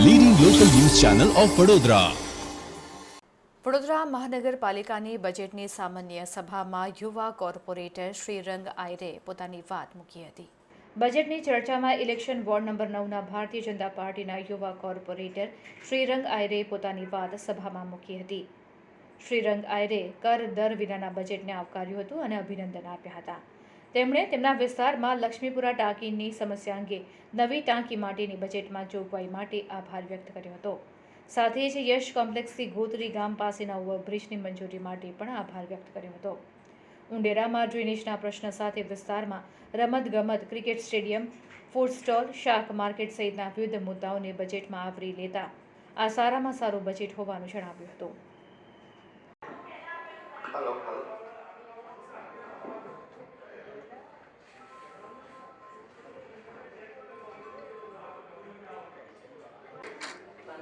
Channel of Vadodara Vadodara મહાનગરપાલિકાની બજેટની સામાન્ય સભામાં યુવા કોર્પોરેટર શ્રીરંગ આયરે પોતાની વાત મૂકી હતી. બજેટની ચર્ચામાં election ward number નવના Bharatiya Janata પાર્ટીના યુવા કોર્પોરેટર શ્રીરંગ આયરે પોતાની વાત સભામાં મૂકી હતી. શ્રીરંગ આયરે કર દર વિનાના બજેટને આવકાર્યું હતું અને અભિનંદન આપ્યા હતા. તેમણે તેમના વિસ્તારમાં લક્ષ્મીપુરા ટાંકીની સમસ્યા અંગે નવી ટાંકી માટેની બજેટમાં જોગવાઈ માટે આભાર વ્યક્ત કર્યો હતો. સાથે જ યશ કોમ્પ્લેક્સથી ગોત્રી ગામ પાસેના ઓવરબ્રિજની મંજૂરી માટે પણ આભાર વ્યક્ત કર્યો હતો. ઉંડેરામાં ડ્રેનેજના પ્રશ્ન સાથે વિસ્તારમાં રમતગમત, ક્રિકેટ સ્ટેડિયમ, ફૂડ સ્ટોલ, શાક માર્કેટ સહિતના વિવિધ મુદ્દાઓને બજેટમાં આવરી લેતા આ સારામાં સારું બજેટ હોવાનું જણાવ્યું હતું.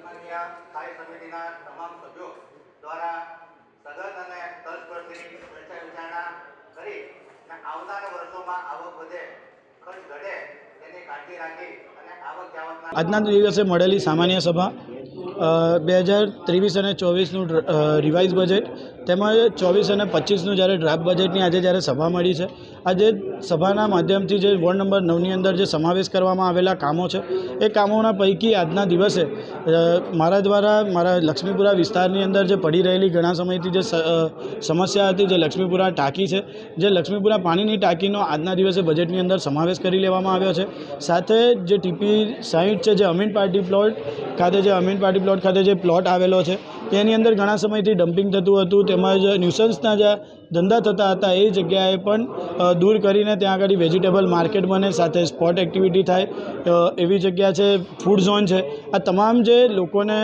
સન્માનીય સ્થાયી સમિતિના તમામ સભ્યો દ્વારા સઘન અને તલસ્પર્શી ચર્ચા વિચારણા કરી અને આવનારા વર્ષોમાં આવક વધે, ખર્ચ ઘટે આજના દિવસે મળેલી સામાન્ય સભા બે હજાર ત્રેવીસ અને ચોવીસનું રિવાઇઝ બજેટ તેમજ ચોવીસ અને પચીસનું જ્યારે ડ્રાફ્ટ બજેટની આજે જ્યારે સભા મળી છે, આજે સભાના માધ્યમથી જે વોર્ડ નંબર નવની અંદર જે સમાવેશ કરવામાં આવેલા કામો છે, એ કામોના પૈકી આજના દિવસે મારા દ્વારા મારા લક્ષ્મીપુરા વિસ્તારની અંદર જે પડી રહેલી ઘણા સમયથી જે સમસ્યા હતી, જે લક્ષ્મીપુરા ટાંકી છે, જે લક્ષ્મીપુરા પાણીની ટાંકીનો આજના દિવસે બજેટની અંદર સમાવેશ કરી લેવામાં આવ્યો છે. સાથે જે ટીપી સાઈઠ છે, જે અમીન પાર્ટી પ્લોટ ખાતે જે અમીન પાર્ટી પ્લોટ ખાતે જે પ્લોટ આવેલો છે તેની અંદર ઘણા સમયથી ડમ્પિંગ થતું હતું તેમજ ન્યુસન્સના જે ધંધા થતા હતા એ જગ્યાએ પણ દૂર કરીને ત્યાં આગળ વેજીટેબલ માર્કેટ બને, સાથે સ્પોટ એક્ટિવિટી થાય. એવી જગ્યા છે ફૂડ ઝોન છે. આ તમામ જે લોકોને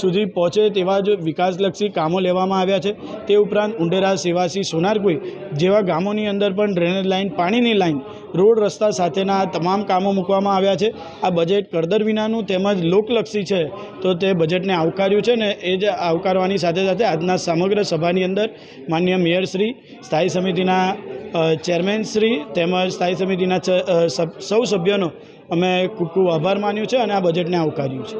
સુધી પહોંચે તેવા જ વિકાસલક્ષી કામો લેવામાં આવ્યા છે. તે ઉપરાંત ઉંડેરા, સેવાસી સોનારકુઈ જેવા ગામોની અંદર પણ ડ્રેનેજ લાઇન, પાણીની લાઇન, રોડ રસ્તા સાથેના તમામ કામો મૂકવામાં આવ્યા છે. આ બજેટ કરદર વિનાનું તેમજ લોકલક્ષી છે, તો તે બજેટને આવકાર્યું છે ને એ જ આવકારવાની સાથે સાથે આજના સમગ્ર સભાની અંદર માન્ય મેયરશ્રી સ્થાયી સમિતિના ચેરમેનશ્રી તેમજ સ્થાયી સમિતિના સૌ સભ્યોનો અમે ખૂબ ખૂબ આભાર માન્યો છે અને આ બજેટને આવકાર્યું છે.